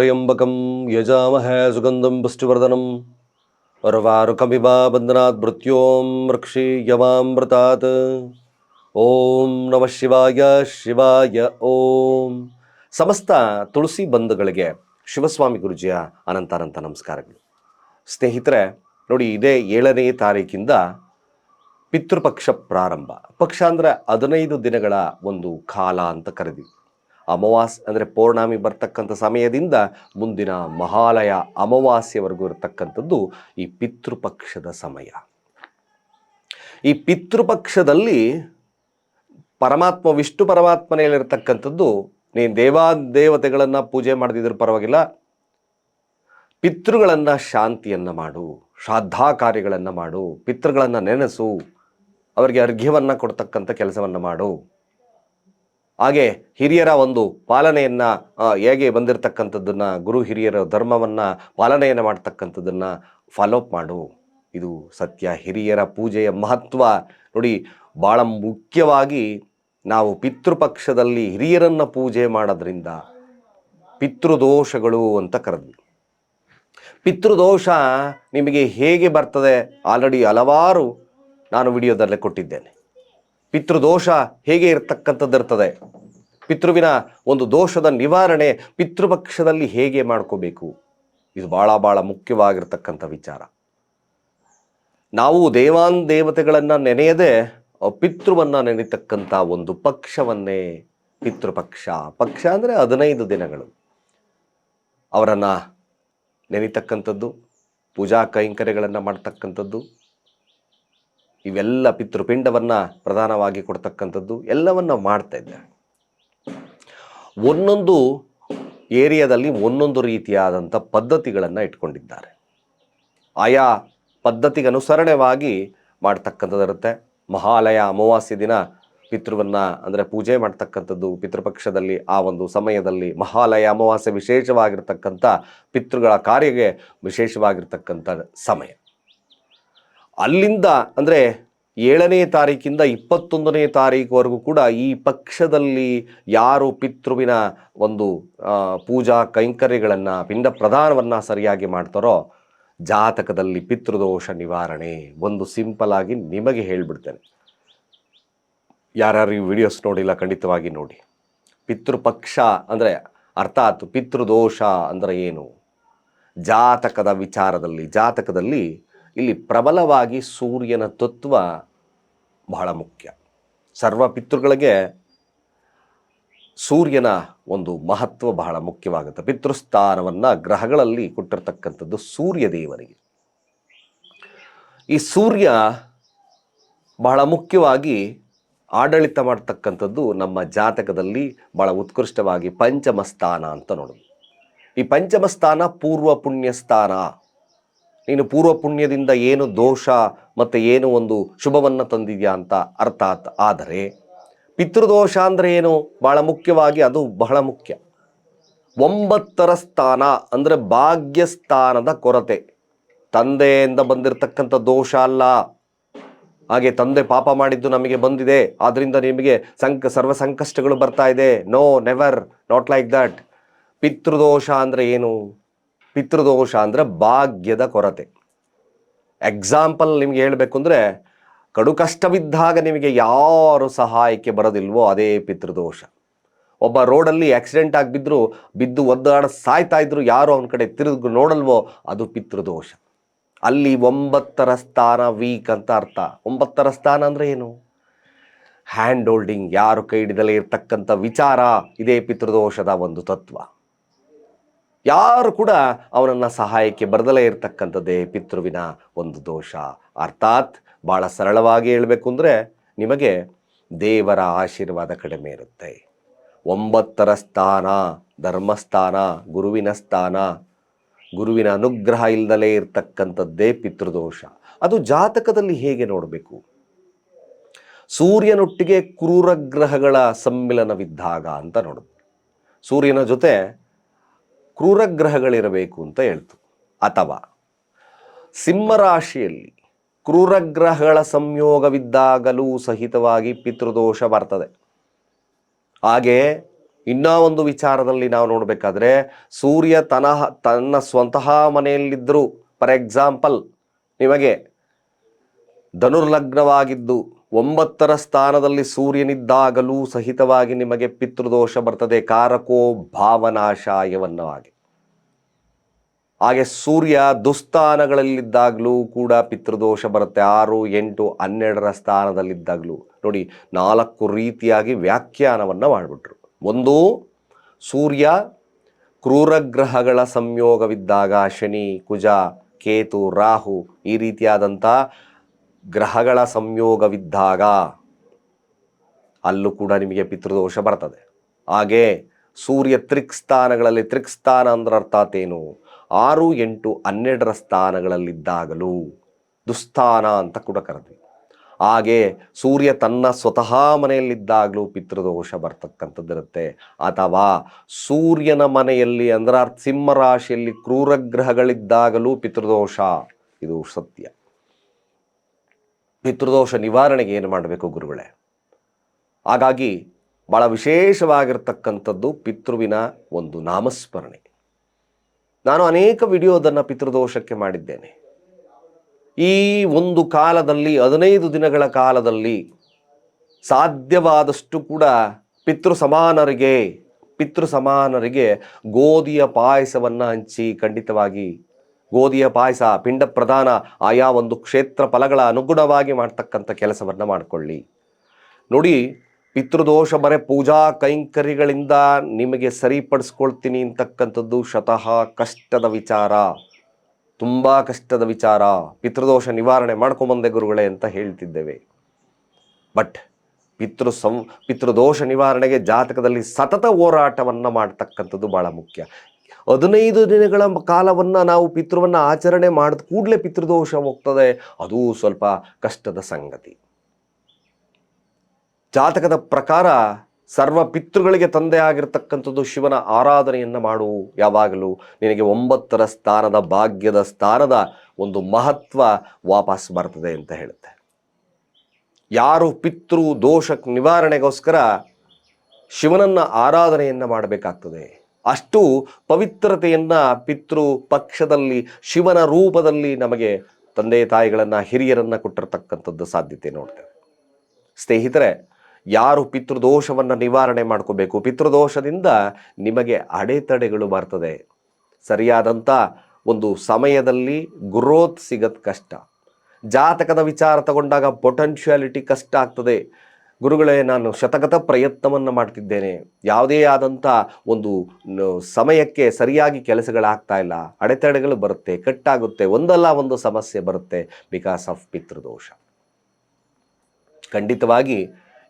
त्र्यम्बकं यजामहे सुगन्धं पुष्टिवर्धनम् उर्वारुकमिव बन्धनात् मृत्यों रक्षि यमामृतात् ಓಂ ನಮ ಶಿವಾಯ ಶಿವಾಯ ಓಂ ಸಮಸ್ತ ತುಳಸಿ ಬಂಧುಗಳಿಗೆ ಶಿವಸ್ವಾಮಿ ಗುರುಜಿಯ ಅನಂತ ಅನಂತ ನಮಸ್ಕಾರಗಳು ಸ್ನೇಹಿತರೆ ನೋಡಿ ಇದೇ ಏಳನೇ ತಾರೀಕಿಂದ ಪಿತೃಪಕ್ಷ ಪ್ರಾರಂಭ ಪಕ್ಷ ಅಂದರೆ ಹದಿನೈದು ದಿನಗಳ ಒಂದು ಕಾಲ ಅಂತ ಕರೆದಿ ಅಮಾವಾಸ್ ಅಂದರೆ ಪೌರ್ಣಮಿ ಬರ್ತಕ್ಕಂಥ ಸಮಯದಿಂದ ಮುಂದಿನ ಮಹಾಲಯ ಅಮಾವಾಸ್ಯವರೆಗೂ ಇರತಕ್ಕಂಥದ್ದು ಈ ಪಿತೃಪಕ್ಷದ ಸಮಯ. ಈ ಪಿತೃಪಕ್ಷದಲ್ಲಿ ಪರಮಾತ್ಮ, ವಿಷ್ಣು ಪರಮಾತ್ಮನೆಯಲ್ಲಿರ್ತಕ್ಕಂಥದ್ದು ನೀನು ದೇವಾ, ದೇವತೆಗಳನ್ನು ಪೂಜೆ ಮಾಡದಿದ್ರೂ ಪರವಾಗಿಲ್ಲ, ಪಿತೃಗಳನ್ನು ಶಾಂತಿಯನ್ನು ಮಾಡು, ಶ್ರಾದ್ಧಾ ಕಾರ್ಯಗಳನ್ನು ಮಾಡು, ಪಿತೃಗಳನ್ನು ನೆನೆಸು, ಅವರಿಗೆ ಅರ್ಘ್ಯವನ್ನು ಕೊಡ್ತಕ್ಕಂಥ ಕೆಲಸವನ್ನು ಮಾಡು. ಹಾಗೆ ಹಿರಿಯರ ಒಂದು ಪಾಲನೆಯನ್ನು ಹೇಗೆ ಬಂದಿರತಕ್ಕಂಥದ್ದನ್ನು, ಗುರು ಹಿರಿಯರ ಧರ್ಮವನ್ನು ಪಾಲನೆಯನ್ನು ಮಾಡ್ತಕ್ಕಂಥದ್ದನ್ನು ಫಾಲೋಅಪ್ ಮಾಡು. ಇದು ಸತ್ಯ. ಹಿರಿಯರ ಪೂಜೆಯ ಮಹತ್ವ ನೋಡಿ ಭಾಳ ಮುಖ್ಯವಾಗಿ ನಾವು ಪಿತೃಪಕ್ಷದಲ್ಲಿ ಹಿರಿಯರನ್ನು ಪೂಜೆ ಮಾಡೋದ್ರಿಂದ ಪಿತೃದೋಷಗಳು ಅಂತ ಕರೆದ್ವಿ. ಪಿತೃದೋಷ ನಿಮಗೆ ಹೇಗೆ ಬರ್ತದೆ? ಆಲ್ರೆಡಿ ಹಲವಾರು ನಾನು ವಿಡಿಯೋದಲ್ಲೇ ಕೊಟ್ಟಿದ್ದೇನೆ. ಪಿತೃದೋಷ ಹೇಗೆ ಇರ್ತಕ್ಕಂಥದ್ದು ಇರ್ತದೆ? ಪಿತೃವಿನ ಒಂದು ದೋಷದ ನಿವಾರಣೆ ಪಿತೃಪಕ್ಷದಲ್ಲಿ ಹೇಗೆ ಮಾಡ್ಕೋಬೇಕು? ಇದು ಭಾಳ ಭಾಳ ಮುಖ್ಯವಾಗಿರ್ತಕ್ಕಂಥ ವಿಚಾರ. ನಾವು ದೇವಾನ್ ದೇವತೆಗಳನ್ನು ನೆನೆಯದೆ ಪಿತೃವನ್ನು ನೆನೆತಕ್ಕಂಥ ಒಂದು ಪಕ್ಷವನ್ನೇ ಪಿತೃಪಕ್ಷ. ಪಕ್ಷ ಅಂದರೆ ಹದಿನೈದು ದಿನಗಳು. ಅವರನ್ನು ನೆನೀತಕ್ಕಂಥದ್ದು, ಪೂಜಾ ಕೈಂಕರ್ಯಗಳನ್ನು ಮಾಡ್ತಕ್ಕಂಥದ್ದು ಇವೆಲ್ಲ ಪಿತೃಪಿಂಡವನ್ನು ಪ್ರಧಾನವಾಗಿ ಕೊಡ್ತಕ್ಕಂಥದ್ದು ಎಲ್ಲವನ್ನು ಮಾಡ್ತಾ ಇದ್ದಾರೆ. ಒಂದೊಂದು ಏರಿಯಾದಲ್ಲಿ ಒಂದೊಂದು ರೀತಿಯಾದಂಥ ಪದ್ಧತಿಗಳನ್ನು ಇಟ್ಕೊಂಡಿದ್ದಾರೆ. ಆಯಾ ಪದ್ಧತಿಗೆ ಅನುಸರಣೆವಾಗಿ ಮಾಡ್ತಕ್ಕಂಥದ್ದಿರುತ್ತೆ. ಮಹಾಲಯ ಅಮಾವಾಸ್ಯ ದಿನ ಪಿತೃವನ್ನು ಅಂದರೆ ಪೂಜೆ ಮಾಡ್ತಕ್ಕಂಥದ್ದು, ಪಿತೃಪಕ್ಷದಲ್ಲಿ ಆ ಒಂದು ಸಮಯದಲ್ಲಿ ಮಹಾಲಯ ಅಮಾವಾಸ್ಯೆ ವಿಶೇಷವಾಗಿರ್ತಕ್ಕಂಥ ಪಿತೃಗಳ ಕಾರ್ಯಗೆ ವಿಶೇಷವಾಗಿರ್ತಕ್ಕಂಥ ಸಮಯ. ಅಲ್ಲಿಂದ ಅಂದರೆ ಏಳನೇ ತಾರೀಕಿಂದ ಇಪ್ಪತ್ತೊಂದನೇ ತಾರೀಕುವರೆಗೂ ಕೂಡ ಈ ಪಕ್ಷದಲ್ಲಿ ಯಾರು ಪಿತೃವಿನ ಒಂದು ಪೂಜಾ ಕೈಂಕರ್ಯಗಳನ್ನು, ಪಿಂಡ ಪ್ರದಾನವನ್ನು ಸರಿಯಾಗಿ ಮಾಡ್ತಾರೋ ಜಾತಕದಲ್ಲಿ ಪಿತೃದೋಷ ನಿವಾರಣೆ ಒಂದು ಸಿಂಪಲ್ ಆಗಿ ನಿಮಗೆ ಹೇಳ್ಬಿಡ್ತೇನೆ. ಯಾರ್ಯಾರು ಈ ವಿಡಿಯೋಸ್ ನೋಡಿಲ್ಲ ಖಂಡಿತವಾಗಿ ನೋಡಿ. ಪಿತೃಪಕ್ಷ ಅಂದರೆ ಅರ್ಥಾತ್ ಪಿತೃದೋಷ ಅಂದರೆ ಏನು? ಜಾತಕದ ವಿಚಾರದಲ್ಲಿ, ಜಾತಕದಲ್ಲಿ ಇಲ್ಲಿ ಪ್ರಬಲವಾಗಿ ಸೂರ್ಯನ ತತ್ವ ಬಹಳ ಮುಖ್ಯ. ಸರ್ವ ಪಿತೃಗಳಿಗೆ ಸೂರ್ಯನ ಒಂದು ಮಹತ್ವ ಬಹಳ ಮುಖ್ಯವಾಗುತ್ತೆ. ಪಿತೃಸ್ಥಾನವನ್ನು ಗ್ರಹಗಳಲ್ಲಿ ಕೊಟ್ಟಿರ್ತಕ್ಕಂಥದ್ದು ಸೂರ್ಯ ದೇವರಿಗೆ. ಈ ಸೂರ್ಯ ಬಹಳ ಮುಖ್ಯವಾಗಿ ಆಡಳಿತ ಮಾಡ್ತಕ್ಕಂಥದ್ದು ನಮ್ಮ ಜಾತಕದಲ್ಲಿ ಬಹಳ ಉತ್ಕೃಷ್ಟವಾಗಿ ಪಂಚಮ ಸ್ಥಾನ ಅಂತ ನೋಡೋದು. ಈ ಪಂಚಮ ಸ್ಥಾನ ಪೂರ್ವ ಪುಣ್ಯ ಸ್ಥಾನ ನೀನು ಪೂರ್ವ ಪುಣ್ಯದಿಂದ ಏನು ದೋಷ ಮತ್ತು ಏನು ಒಂದು ಶುಭವನ್ನು ತಂದಿದೆಯಾ ಅಂತ ಅರ್ಥಾತ್ ಆದರೆ ಪಿತೃದೋಷ ಅಂದರೆ ಏನು? ಬಹಳ ಮುಖ್ಯವಾಗಿ ಅದು ಬಹಳ ಮುಖ್ಯ. ಒಂಬತ್ತರ ಸ್ಥಾನ ಅಂದರೆ ಭಾಗ್ಯಸ್ಥಾನದ ಕೊರತೆ. ತಂದೆಯಿಂದ ಬಂದಿರತಕ್ಕಂಥ ದೋಷ ಅಲ್ಲ. ಹಾಗೆ ತಂದೆ ಪಾಪ ಮಾಡಿದ್ದು ನಮಗೆ ಬಂದಿದೆ. ಆದ್ದರಿಂದ ನಿಮಗೆ ಸಂಕ, ಸರ್ವ ಸಂಕಷ್ಟಗಳು ಬರ್ತಾ ಇದೆ. No never not like that ಪಿತೃದೋಷ ಅಂದರೆ ಏನು? ಪಿತೃದೋಷ ಅಂದರೆ ಭಾಗ್ಯದ ಕೊರತೆ. ಎಕ್ಸಾಂಪಲ್ ನಿಮಗೆ ಹೇಳಬೇಕು ಅಂದರೆ, ಕಡು ಕಷ್ಟವಿದ್ದಾಗ ನಿಮಗೆ ಯಾರು ಸಹಾಯಕ್ಕೆ ಬರೋದಿಲ್ವೋ ಅದೇ ಪಿತೃದೋಷ. ಒಬ್ಬ ರೋಡಲ್ಲಿ ಆಕ್ಸಿಡೆಂಟ್ ಆಗಿ ಬಿದ್ದರು ಬಿದ್ದು ಒದ್ದಾಡ ಸಾಯ್ತಾ ಇದ್ರು, ಯಾರು ಅವನ ಕಡೆ ತಿರುಗಿ ನೋಡಲ್ವೋ ಅದು ಪಿತೃದೋಷ. ಅಲ್ಲಿ ಒಂಬತ್ತರ ಸ್ಥಾನ ವೀಕ್ ಅಂತ ಅರ್ಥ. ಒಂಬತ್ತರ ಸ್ಥಾನ ಅಂದರೆ ಏನು? ಹ್ಯಾಂಡ್ ಹೋಲ್ಡಿಂಗ್ ಯಾರು ಕೈ ಹಿಡಿದಲೇ ಇರ್ತಕ್ಕಂಥ ವಿಚಾರ, ಇದೇ ಪಿತೃದೋಷದ ಒಂದು ತತ್ವ. ಯಾರು ಕೂಡ ಅವನನ್ನು ಸಹಾಯಕ್ಕೆ ಬರದಲೇ ಇರತಕ್ಕಂಥದ್ದೇ ಪಿತೃವಿನ ಒಂದು ದೋಷ. ಅರ್ಥಾತ್ ಭಾಳ ಸರಳವಾಗಿ ಹೇಳಬೇಕು ಅಂದರೆ ನಿಮಗೆ ದೇವರ ಆಶೀರ್ವಾದ ಕಡಿಮೆ ಇರುತ್ತೆ. ಒಂಬತ್ತರ ಸ್ಥಾನ, ಧರ್ಮಸ್ಥಾನ, ಗುರುವಿನ ಸ್ಥಾನ, ಗುರುವಿನ ಅನುಗ್ರಹ ಇಲ್ಲದಲೇ ಇರತಕ್ಕಂಥದ್ದೇ ಪಿತೃದೋಷ. ಅದು ಜಾತಕದಲ್ಲಿ ಹೇಗೆ ನೋಡಬೇಕು? ಸೂರ್ಯನೊಟ್ಟಿಗೆ ಕ್ರೂರ ಗ್ರಹಗಳ ಸಮ್ಮಿಲನವಿದ್ದಾಗ ಅಂತ ನೋಡೋದು. ಸೂರ್ಯನ ಜೊತೆ ಕ್ರೂರ ಗ್ರಹಗಳಿರಬೇಕು ಅಂತ ಹೇಳ್ತು. ಅಥವಾ ಸಿಂಹರಾಶಿಯಲ್ಲಿ ಕ್ರೂರಗ್ರಹಗಳ ಸಂಯೋಗವಿದ್ದಾಗಲೂ ಸಹಿತವಾಗಿ ಪಿತೃದೋಷ ಬರ್ತದೆ. ಹಾಗೆ ಇನ್ನೂ ಒಂದು ವಿಚಾರದಲ್ಲಿ ನಾವು ನೋಡಬೇಕಾದ್ರೆ ಸೂರ್ಯ ತನಹ ತನ್ನ ಸ್ವಂತಹ ಮನೆಯಲ್ಲಿದ್ದರೂ ಫಾರ್ ಎಕ್ಸಾಂಪಲ್ ನಿಮಗೆ ಧನುರ್ಲಗ್ನವಾಗಿದ್ದು ಒಂಬತ್ತರ ಸ್ಥಾನದಲ್ಲಿ ಸೂರ್ಯನಿದ್ದಾಗಲೂ ಸಹಿತವಾಗಿ ನಿಮಗೆ ಪಿತೃದೋಷ ಬರ್ತದೆ. ಕಾರಕೋ ಭಾವನಾಶಾಯವನ್ನವಾಗಿ ಹಾಗೆ. ಸೂರ್ಯ ದುಸ್ಥಾನಗಳಲ್ಲಿದ್ದಾಗಲೂ ಕೂಡ ಪಿತೃದೋಷ ಬರುತ್ತೆ. ಆರು, ಎಂಟು, ಹನ್ನೆರಡರ ಸ್ಥಾನದಲ್ಲಿದ್ದಾಗಲೂ. ನೋಡಿ, ನಾಲ್ಕು ರೀತಿಯಾಗಿ ವ್ಯಾಖ್ಯಾನವನ್ನು ಮಾಡಿಬಿಟ್ರು. ಒಂದು, ಸೂರ್ಯ ಕ್ರೂರಗ್ರಹಗಳ ಸಂಯೋಗವಿದ್ದಾಗ, ಶನಿ, ಕುಜ, ಕೇತು, ರಾಹು ಈ ರೀತಿಯಾದಂಥ ಗ್ರಹಗಳ ಸಂಯೋಗವಿದ್ದಾಗ ಅಲ್ಲೂ ಕೂಡ ನಿಮಗೆ ಪಿತೃದೋಷ ಬರ್ತದೆ. ಹಾಗೆ ಸೂರ್ಯ ತ್ರಿಕ್ ಸ್ಥಾನಗಳಲ್ಲಿ ತ್ರಿಕ್ ಸ್ಥಾನ ಅಂದ್ರೆ ಅರ್ಥಾತ್ ಏನು? ಆರು ಎಂಟು ಹನ್ನೆರಡರ ಸ್ಥಾನಗಳಲ್ಲಿದ್ದಾಗಲೂ ದುಸ್ಥಾನ ಅಂತ ಕೂಡ ಕರೆದ್ವಿ. ಹಾಗೆ ಸೂರ್ಯ ತನ್ನ ಸ್ವತಃ ಮನೆಯಲ್ಲಿದ್ದಾಗಲೂ ಪಿತೃದೋಷ ಬರ್ತಕ್ಕಂಥದ್ದಿರುತ್ತೆ. ಅಥವಾ ಸೂರ್ಯನ ಮನೆಯಲ್ಲಿ ಅಂದ್ರೆ ಸಿಂಹರಾಶಿಯಲ್ಲಿ ಸಿಂಹ ರಾಶಿಯಲ್ಲಿ ಕ್ರೂರಗ್ರಹಗಳಿದ್ದಾಗಲೂ ಪಿತೃದೋಷ. ಇದು ಸತ್ಯ. ಪಿತೃದೋಷ ನಿವಾರಣೆಗೆ ಏನು ಮಾಡಬೇಕು ಗುರುಗಳೇ? ಹಾಗಾಗಿ ಭಾಳ ವಿಶೇಷವಾಗಿರ್ತಕ್ಕಂಥದ್ದು ಪಿತೃವಿನ ಒಂದು ನಾಮಸ್ಮರಣೆ. ನಾನು ಅನೇಕ ವಿಡಿಯೋದನ್ನು ಪಿತೃದೋಷಕ್ಕೆ ಮಾಡಿದ್ದೇನೆ. ಈ ಒಂದು ಕಾಲದಲ್ಲಿ, ಹದಿನೈದು ದಿನಗಳ ಕಾಲದಲ್ಲಿ ಸಾಧ್ಯವಾದಷ್ಟು ಕೂಡ ಪಿತೃ ಸಮಾನರಿಗೆ ಪಿತೃ ಸಮಾನರಿಗೆ ಗೋಧಿಯ ಪಾಯಸವನ್ನು ಹಂಚಿ ಖಂಡಿತವಾಗಿ ಗೋಧಿಯ ಪಾಯಸ, ಪಿಂಡ ಪ್ರಧಾನ, ಆಯಾ ಒಂದು ಕ್ಷೇತ್ರ ಫಲಗಳ ಅನುಗುಣವಾಗಿ ಮಾಡ್ತಕ್ಕಂಥ ಕೆಲಸವನ್ನು ಮಾಡಿಕೊಳ್ಳಿ. ನೋಡಿ, ಪಿತೃದೋಷ ಬರೆ ಪೂಜಾ ಕೈಂಕರ್ಯಗಳಿಂದ ನಿಮಗೆ ಸರಿಪಡಿಸ್ಕೊಳ್ತೀನಿ ಅಂತಕ್ಕಂಥದ್ದು ಶತಃ ಕಷ್ಟದ ವಿಚಾರ. ತುಂಬ ಕಷ್ಟದ ವಿಚಾರ. ಪಿತೃದೋಷ ನಿವಾರಣೆ ಮಾಡ್ಕೊಂಬಂದೆ ಗುರುಗಳೇ ಅಂತ ಹೇಳ್ತಿದ್ದೇವೆ. ಬಟ್, ಪಿತೃ ಸಂ, ಪಿತೃದೋಷ ನಿವಾರಣೆಗೆ ಜಾತಕದಲ್ಲಿ ಸತತ ಹೋರಾಟವನ್ನು ಮಾಡ್ತಕ್ಕಂಥದ್ದು ಭಾಳ ಮುಖ್ಯ. ಹದಿನೈದು ದಿನಗಳ ಕಾಲವನ್ನು ನಾವು ಪಿತೃವನ್ನು ಆಚರಣೆ ಮಾಡಿದ ಕೂಡಲೇ ಪಿತೃದೋಷ ಹೋಗ್ತದೆ, ಅದು ಸ್ವಲ್ಪ ಕಷ್ಟದ ಸಂಗತಿ. ಜಾತಕದ ಪ್ರಕಾರ ಸರ್ವ ಪಿತೃಗಳಿಗೆ ತಂದೆ ಆಗಿರ್ತಕ್ಕಂಥದ್ದು ಶಿವನ ಆರಾಧನೆಯನ್ನು ಮಾಡು. ಯಾವಾಗಲೂ ನಿನಗೆ ಒಂಬತ್ತರ ಸ್ಥಾನದ ಭಾಗ್ಯದ ಸ್ಥಾನದ ಒಂದು ಮಹತ್ವ ವಾಪಸ್ ಬರ್ತದೆ ಅಂತ ಹೇಳುತ್ತೆ. ಯಾರು ಪಿತೃ ದೋಷ ನಿವಾರಣೆಗೋಸ್ಕರ ಶಿವನನ್ನ ಆರಾಧನೆಯನ್ನ ಮಾಡಬೇಕಾಗ್ತದೆ. ಅಷ್ಟು ಪವಿತ್ರತೆಯನ್ನು ಪಿತೃ ಪಕ್ಷದಲ್ಲಿ, ಶಿವನ ರೂಪದಲ್ಲಿ ನಮಗೆ ತಂದೆ ತಾಯಿಗಳನ್ನು, ಹಿರಿಯರನ್ನು ಕೊಟ್ಟಿರ್ತಕ್ಕಂಥದ್ದು ಸಾಧ್ಯತೆ ನೋಡ್ತೇವೆ. ಸ್ನೇಹಿತರೆ, ಯಾರು ಪಿತೃದೋಷವನ್ನು ನಿವಾರಣೆ ಮಾಡ್ಕೋಬೇಕು? ಪಿತೃದೋಷದಿಂದ ನಿಮಗೆ ಅಡೆತಡೆಗಳು ಬರ್ತದೆ. ಸರಿಯಾದಂಥ ಒಂದು ಸಮಯದಲ್ಲಿ ಗ್ರೋತ್ ಸಿಗತ್ ಕಷ್ಟ. ಜಾತಕದ ವಿಚಾರ ತಗೊಂಡಾಗ ಪೊಟೆನ್ಷಿಯಾಲಿಟಿ ಕಷ್ಟ ಆಗ್ತದೆ. ಗುರುಗಳೇ, ನಾನು ಶತಗತ ಪ್ರಯತ್ನವನ್ನು ಮಾಡ್ತಿದ್ದೇನೆ. ಯಾವುದೇ ಆದಂಥ ಒಂದು ಸಮಯಕ್ಕೆ ಸರಿಯಾಗಿ ಕೆಲಸಗಳಾಗ್ತಾ ಇಲ್ಲ. ಅಡೆತಡೆಗಳು ಬರುತ್ತೆ, ಕಟ್ಟಾಗುತ್ತೆ, ಒಂದಲ್ಲ ಒಂದು ಸಮಸ್ಯೆ ಬರುತ್ತೆ ಬಿಕಾಸ್ ಆಫ್ ಪಿತೃದೋಷ. ಖಂಡಿತವಾಗಿ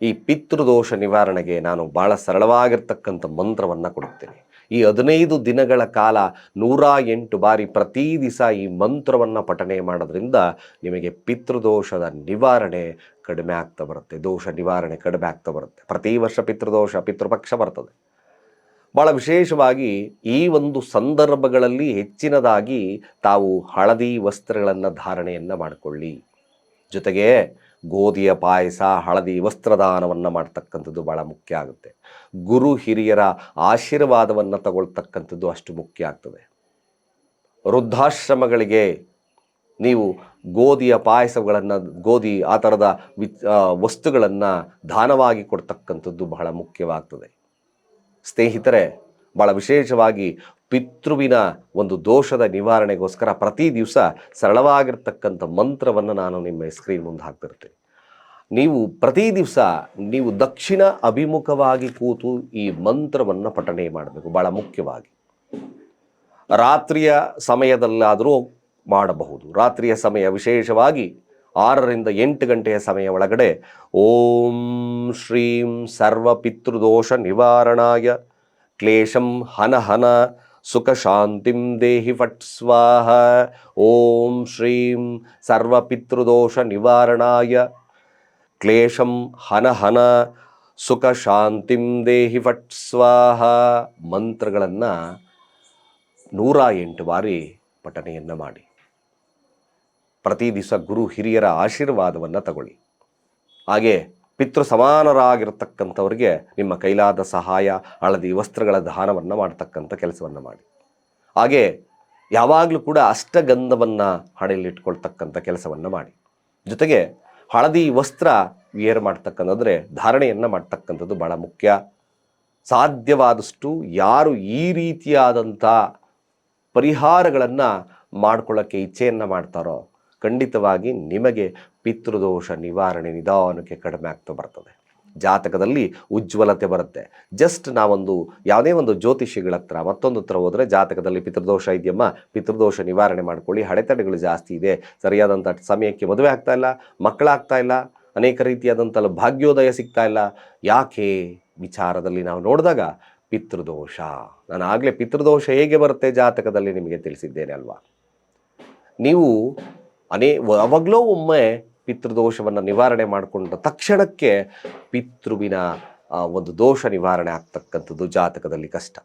ಈ ಪಿತೃದೋಷ ನಿವಾರಣೆಗೆ ನಾನು ಭಾಳ ಸರಳವಾಗಿರ್ತಕ್ಕಂಥ ಮಂತ್ರವನ್ನು ಕೊಡುತ್ತೇನೆ. ಈ ಹದಿನೈದು ದಿನಗಳ ಕಾಲ ನೂರ ಎಂಟು ಬಾರಿ ಪ್ರತಿ ದಿವಸ ಈ ಮಂತ್ರವನ್ನು ಪಠನೆ ಮಾಡೋದ್ರಿಂದ ನಿಮಗೆ ಪಿತೃದೋಷದ ನಿವಾರಣೆ ಕಡಿಮೆ ಆಗ್ತಾ ಬರುತ್ತೆ, ದೋಷ ನಿವಾರಣೆ ಕಡಿಮೆ ಆಗ್ತಾ ಬರುತ್ತೆ. ಪ್ರತಿ ವರ್ಷ ಪಿತೃದೋಷ, ಪಿತೃಪಕ್ಷ ಬರ್ತದೆ. ಭಾಳ ವಿಶೇಷವಾಗಿ ಈ ಒಂದು ಸಂದರ್ಭಗಳಲ್ಲಿ ಹೆಚ್ಚಿನದಾಗಿ ತಾವು ಹಳದಿ ವಸ್ತ್ರಗಳನ್ನು ಧಾರಣೆಯನ್ನು ಮಾಡಿಕೊಳ್ಳಿ. ಜೊತೆಗೆ ಗೋಧಿಯ ಪಾಯಸ, ಹಳದಿ ವಸ್ತ್ರದಾನವನ್ನು ಮಾಡ್ತಕ್ಕಂಥದ್ದು ಭಾಳ ಮುಖ್ಯ ಆಗುತ್ತೆ. ಗುರು ಹಿರಿಯರ ಆಶೀರ್ವಾದವನ್ನು ತಗೊಳ್ತಕ್ಕಂಥದ್ದು ಅಷ್ಟು ಮುಖ್ಯ ಆಗ್ತದೆ. ವೃದ್ಧಾಶ್ರಮಗಳಿಗೆ ನೀವು ಗೋಧಿಯ ಪಾಯಸಗಳನ್ನು, ಗೋಧಿ ಆ ಥರದ ವಿ ವಸ್ತುಗಳನ್ನು ದಾನವಾಗಿ ಕೊಡ್ತಕ್ಕಂಥದ್ದು ಬಹಳ ಮುಖ್ಯವಾಗ್ತದೆ. ಸ್ನೇಹಿತರೆ ಭಾಳ ವಿಶೇಷವಾಗಿ ಪಿತೃವಿನ ಒಂದು ದೋಷದ ನಿವಾರಣೆಗೋಸ್ಕರ ಪ್ರತಿ ದಿವಸ ಸರಳವಾಗಿರ್ತಕ್ಕಂಥ ಮಂತ್ರವನ್ನು ನಾನು ನಿಮ್ಮ ಸ್ಕ್ರೀನ್ ಮುಂದೆ ಹಾಕ್ತಿರ್ತೀನಿ. ನೀವು ಪ್ರತಿ ದಿವಸ ನೀವು ದಕ್ಷಿಣ ಅಭಿಮುಖವಾಗಿ ಕೂತು ಈ ಮಂತ್ರವನ್ನು ಪಠಣೆ ಮಾಡಬೇಕು ಭಾಳ ಮುಖ್ಯವಾಗಿ. ರಾತ್ರಿಯ ಸಮಯದಲ್ಲಾದರೂ ಮಾಡಬಹುದು. ರಾತ್ರಿಯ ಸಮಯ ವಿಶೇಷವಾಗಿ ಆರರಿಂದ ಎಂಟು ಗಂಟೆಯ ಸಮಯ ಒಳಗಡೆ ಓಂ ಶ್ರೀಂ ಸರ್ವ ಪಿತೃದೋಷ ನಿವಾರಣಾಯ ಕ್ಲೇಶಂ ಹನ ಹನ ಸುಖ ಶಾಂತಿಂ ದೇಹಿ ಫಟ್ ಸ್ವಾಹ ಓಂ ಶ್ರೀಂ ಸರ್ವಪಿತೃದೋಷ ನಿವಾರಣಾಯ ಕ್ಲೇಶಂ ಹನ ಹನ ಸುಖ ಶಾಂತಿಂ ದೇಹಿ ಫಟ್ ಸ್ವಾಹ ಮಂತ್ರಗಳನ್ನು ನೂರ ಎಂಟು ಬಾರಿ ಪಠನೆಯನ್ನು ಮಾಡಿ. ಪ್ರತಿ ದಿವಸ ಗುರು ಹಿರಿಯರ ಆಶೀರ್ವಾದವನ್ನು ತಗೊಳ್ಳಿ. ಹಾಗೆ ಪಿತೃ ಸಮಾನರಾಗಿರ್ತಕ್ಕಂಥವ್ರಿಗೆ ನಿಮ್ಮ ಕೈಲಾದ ಸಹಾಯ, ಹಳದಿ ವಸ್ತ್ರಗಳ ದಾನವನ್ನು ಮಾಡ್ತಕ್ಕಂಥ ಕೆಲಸವನ್ನು ಮಾಡಿ. ಹಾಗೆ ಯಾವಾಗಲೂ ಕೂಡ ಅಷ್ಟಗಂಧವನ್ನು ಹಣೆಯಲ್ಲಿಟ್ಕೊಳ್ತಕ್ಕಂಥ ಕೆಲಸವನ್ನು ಮಾಡಿ. ಜೊತೆಗೆ ಹಳದಿ ವಸ್ತ್ರ ವಿಯರ್ ಮಾಡ್ತಕ್ಕಂಥದ್ರೆ ಧಾರಣೆಯನ್ನು ಮಾಡ್ತಕ್ಕಂಥದ್ದು ಬಹಳ ಮುಖ್ಯ. ಸಾಧ್ಯವಾದಷ್ಟು ಯಾರು ಈ ರೀತಿಯಾದಂಥ ಪರಿಹಾರಗಳನ್ನು ಮಾಡ್ಕೊಳ್ಳೋಕ್ಕೆ ಇಚ್ಛೆಯನ್ನು ಮಾಡ್ತಾರೋ ಖಂಡಿತವಾಗಿ ನಿಮಗೆ ಪಿತೃದೋಷ ನಿವಾರಣೆ ನಿಧಾನಕ್ಕೆ ಕಡಿಮೆ ಆಗ್ತಾ ಬರ್ತದೆ. ಜಾತಕದಲ್ಲಿ ಉಜ್ವಲತೆ ಬರುತ್ತೆ. ಜಸ್ಟ್ ನಾವೊಂದು ಯಾವುದೇ ಒಂದು ಜ್ಯೋತಿಷಿಗಳ ಹತ್ರ ಮತ್ತೊಂದು ಹತ್ರ ಹೋದರೆ ಜಾತಕದಲ್ಲಿ ಪಿತೃದೋಷ ಇದೆಯಮ್ಮ? ಪಿತೃದೋಷ ನಿವಾರಣೆ ಮಾಡ್ಕೊಳ್ಳಿ. ಹಡೆತಡೆಗಳು ಜಾಸ್ತಿ ಇದೆ. ಸರಿಯಾದಂಥ ಸಮಯಕ್ಕೆ ಮದುವೆ ಆಗ್ತಾ ಇಲ್ಲ. ಮಕ್ಕಳಾಗ್ತಾ ಇಲ್ಲ. ಅನೇಕ ರೀತಿಯಾದಂಥ ಭಾಗ್ಯೋದಯ ಸಿಗ್ತಾ ಇಲ್ಲ. ಯಾಕೆ? ವಿಚಾರದಲ್ಲಿ ನಾವು ನೋಡಿದಾಗ ಪಿತೃದೋಷ. ನಾನು ಆಗಲೇ ಪಿತೃದೋಷ ಹೇಗೆ ಬರುತ್ತೆ ಜಾತಕದಲ್ಲಿ ನಿಮಗೆ ತಿಳಿಸಿದ್ದೇನೆ ಅಲ್ವಾ? ನೀವು ಅನೇ ಅವಾಗಲೋ ಒಮ್ಮೆ ಪಿತೃದೋಷವನ್ನು ನಿವಾರಣೆ ಮಾಡಿಕೊಂಡ ತಕ್ಷಣಕ್ಕೆ ಪಿತೃವಿನ ಒಂದು ದೋಷ ನಿವಾರಣೆ ಆಗ್ತಕ್ಕಂಥದ್ದು ಜಾತಕದಲ್ಲಿ ಕಷ್ಟ.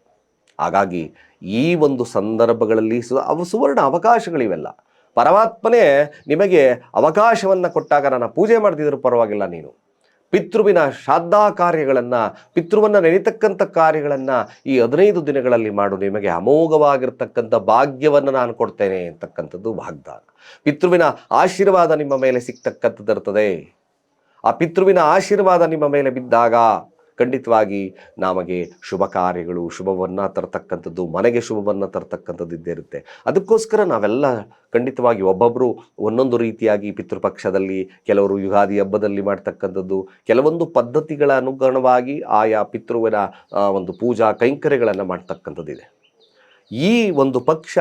ಹಾಗಾಗಿ ಈ ಒಂದು ಸಂದರ್ಭಗಳಲ್ಲಿ ಸು, ಅವು, ಸುವರ್ಣ ಅವಕಾಶಗಳಿವೆಲ್ಲ. ಪರಮಾತ್ಮನೇ ನಿಮಗೆ ಅವಕಾಶವನ್ನು ಕೊಟ್ಟಾಗ ನಾನು ಪೂಜೆ ಮಾಡ್ತಿದ್ರು ಪರವಾಗಿಲ್ಲ ನೀನು. ಪಿತೃವಿನ ಶ್ರಾದ್ದ ಕಾರ್ಯಗಳನ್ನು, ಪಿತೃವನ್ನು ನೆನೆತಕ್ಕಂಥ ಕಾರ್ಯಗಳನ್ನು ಈ ಹದಿನೈದು ದಿನಗಳಲ್ಲಿ ಮಾಡು. ನಿಮಗೆ ಅಮೋಘವಾಗಿರ್ತಕ್ಕಂಥ ಭಾಗ್ಯವನ್ನು ನಾನು ಕೊಡ್ತೇನೆ ಅಂತಕ್ಕಂಥದ್ದು ವಾಗ್ದಾನ. ಪಿತೃವಿನ ಆಶೀರ್ವಾದ ನಿಮ್ಮ ಮೇಲೆ ಸಿಗ್ತಕ್ಕಂಥದ್ದು ಇರ್ತದೆ. ಆ ಪಿತೃವಿನ ಆಶೀರ್ವಾದ ನಿಮ್ಮ ಮೇಲೆ ಬಿದ್ದಾಗ ಖಂಡಿತವಾಗಿ ನಮಗೆ ಶುಭ ಕಾರ್ಯಗಳು, ಶುಭವನ್ನು ತರತಕ್ಕಂಥದ್ದು, ಮನೆಗೆ ಶುಭವನ್ನು ತರತಕ್ಕಂಥದ್ದು ಇದ್ದೇ ಇರುತ್ತೆ. ಅದಕ್ಕೋಸ್ಕರ ನಾವೆಲ್ಲ ಖಂಡಿತವಾಗಿ ಒಬ್ಬೊಬ್ಬರು ಒಂದೊಂದು ರೀತಿಯಾಗಿ ಪಿತೃಪಕ್ಷದಲ್ಲಿ, ಕೆಲವರು ಯುಗಾದಿ ಹಬ್ಬದಲ್ಲಿ ಮಾಡ್ತಕ್ಕಂಥದ್ದು, ಕೆಲವೊಂದು ಪದ್ಧತಿಗಳ ಅನುಗುಣವಾಗಿ ಆಯಾ ಪಿತೃವಿನ ಒಂದು ಪೂಜಾ ಕೈಂಕರ್ಯಗಳನ್ನು ಮಾಡ್ತಕ್ಕಂಥದ್ದಿದೆ. ಈ ಒಂದು ಪಕ್ಷ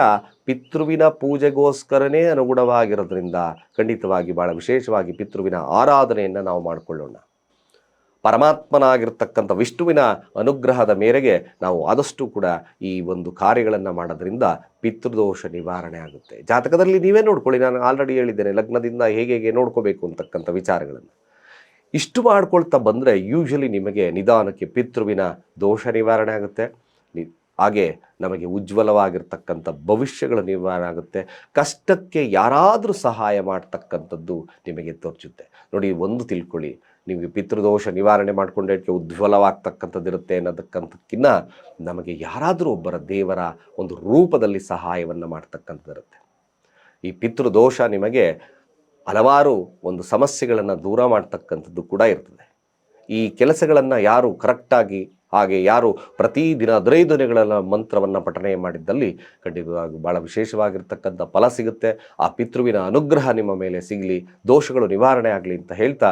ಪಿತೃವಿನ ಪೂಜೆಗೋಸ್ಕರನೇ ಅನುಗುಣವಾಗಿರೋದ್ರಿಂದ ಖಂಡಿತವಾಗಿ ಭಾಳ ವಿಶೇಷವಾಗಿ ಪಿತೃವಿನ ಆರಾಧನೆಯನ್ನು ನಾವು ಮಾಡಿಕೊಳ್ಳೋಣ. ಪರಮಾತ್ಮನಾಗಿರ್ತಕ್ಕಂಥ ವಿಷ್ಣುವಿನ ಅನುಗ್ರಹದ ಮೇರೆಗೆ ನಾವು ಆದಷ್ಟು ಕೂಡ ಈ ಒಂದು ಕಾರ್ಯಗಳನ್ನು ಮಾಡೋದ್ರಿಂದ ಪಿತೃದೋಷ ನಿವಾರಣೆ ಆಗುತ್ತೆ. ಜಾತಕದಲ್ಲಿ ನೀವೇ ನೋಡ್ಕೊಳ್ಳಿ, ನಾನು ಆಲ್ರೆಡಿ ಹೇಳಿದ್ದೇನೆ, ಲಗ್ನದಿಂದ ಹೇಗೆ ಹೇಗೆ ನೋಡ್ಕೋಬೇಕು ಅಂತಕ್ಕಂಥ ವಿಚಾರಗಳನ್ನು. ಇಷ್ಟು ಮಾಡ್ಕೊಳ್ತಾ ಬಂದರೆ ಯೂಶಲಿ ನಿಮಗೆ ನಿಧಾನಕ್ಕೆ ಪಿತೃವಿನ ದೋಷ ನಿವಾರಣೆ ಆಗುತ್ತೆ. ಹಾಗೆ ನಮಗೆ ಉಜ್ವಲವಾಗಿರ್ತಕ್ಕಂಥ ಭವಿಷ್ಯಗಳ ನಿವಾರಣೆ ಆಗುತ್ತೆ. ಕಷ್ಟಕ್ಕೆ ಯಾರಾದರೂ ಸಹಾಯ ಮಾಡ್ತಕ್ಕಂಥದ್ದು ನಿಮಗೆ ತೋರ್ಚುತ್ತೆ ನೋಡಿ, ಒಂದು ತಿಳ್ಕೊಳ್ಳಿ. ನಿಮಗೆ ಪಿತೃದೋಷ ನಿವಾರಣೆ ಮಾಡಿಕೊಂಡಕ್ಕೆ ಉಜ್ವಲವಾಗ್ತಕ್ಕಂಥದ್ದಿರುತ್ತೆ ಅನ್ನೋದಕ್ಕಂಥಕ್ಕಿನ್ನ ನಮಗೆ ಯಾರಾದರೂ ಒಬ್ಬರ ದೇವರ ಒಂದು ರೂಪದಲ್ಲಿ ಸಹಾಯವನ್ನು ಮಾಡ್ತಕ್ಕಂಥದ್ದಿರುತ್ತೆ ಈ ಪಿತೃದೋಷ ನಿಮಗೆ ಹಲವಾರು ಒಂದು ಸಮಸ್ಯೆಗಳನ್ನು ದೂರ ಮಾಡ್ತಕ್ಕಂಥದ್ದು ಕೂಡ ಇರ್ತದೆ. ಈ ಕೆಲಸಗಳನ್ನು ಯಾರು ಕರೆಕ್ಟಾಗಿ ಹಾಗೆ ಯಾರು ಪ್ರತಿದಿನ ಹದಿನೈದು ದಿನಗಳ ಮಂತ್ರವನ್ನು ಪಠನೆ ಮಾಡಿದ್ದಲ್ಲಿ ಖಂಡಿತವಾಗಿ ಭಾಳ ವಿಶೇಷವಾಗಿರ್ತಕ್ಕಂಥ ಫಲ ಸಿಗುತ್ತೆ. ಆ ಪಿತೃವಿನ ಅನುಗ್ರಹ ನಿಮ್ಮ ಮೇಲೆ ಸಿಗಲಿ, ದೋಷಗಳು ನಿವಾರಣೆ ಆಗಲಿ ಅಂತ ಹೇಳ್ತಾ